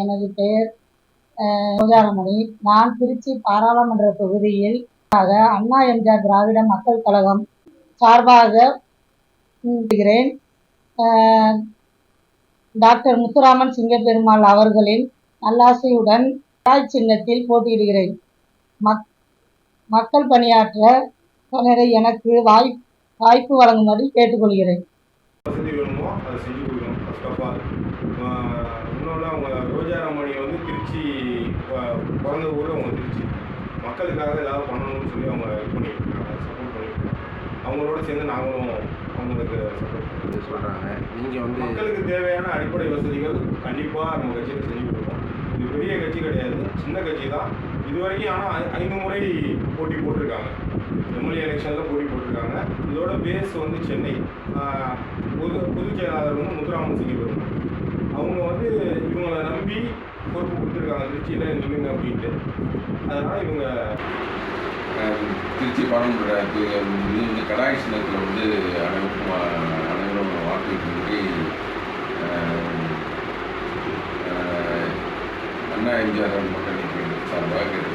எனது பெயர் ரோஜாரமணி நான் திருச்சி பாராளுமன்ற தொகுதியில் அண்ணா எம்ஜிஆர் திராவிட மக்கள் கழகம் சார்பாக இருக்கிறேன் டாக்டர் முத்துராமன் சிங்கப்பெருமாள் அவர்களின் நல்லாசையுடன் தாய் சின்னத்தில் போட்டியிடுகிறேன். மக் மக்கள் பணியாற்ற எனக்கு வாய் வாய்ப்பு வழங்கும்படி கேட்டுக்கொள்கிறேன். ஃபர்ஸ்ட் ஆஃப் ஆல் இன்னொன்று அவங்க ரோஜாராமணி வந்து திருச்சி பிறந்த ஊர் அவங்க திருச்சி. மக்களுக்காக ஏதாவது பண்ணணும்னு சொல்லி அவங்க இது பண்ணிட்டு இருக்காங்க சப்போர்ட் பண்ணிட்டு அவங்களோட சேர்ந்து நாங்களும் அவங்களுக்கு சப்போர்ட் சொல்கிறாங்க நீங்கள் வந்து மக்களுக்கு தேவையான அடிப்படை வசதிகள் கண்டிப்பாக நம்ம கட்சியில் செஞ்சு கொடுப்போம் இது பெரிய கட்சி கிடையாது சின்ன கட்சி தான். இது வரைக்கும் ஆனால் ஐந்து முறை போட்டி போட்டிருக்காங்க. எம்எல்ஏ எலெக்ஷனில் போட்டி போட்டிருக்காங்க. இதோட பேஸ் வந்து சென்னை. ஆஹ் வந்து முத்துராமன் சிங்கிவர் அவங்க வந்து இவங்களை நம்பி பொறுப்பு கொடுத்துருக்காங்க திருச்சியில் நில்லுங்க அப்படின்ட்டு. அதனால் இவங்க திருச்சி பாராளுமன்ற து- இது வந்து கடாய் சின்னத்தில் வந்து அனைவருக்கும் அனைவரும் வாக்களிக்க முடி அண்ணா எம்ஜிஆர் மக்கள் சார்பாக கேட்டு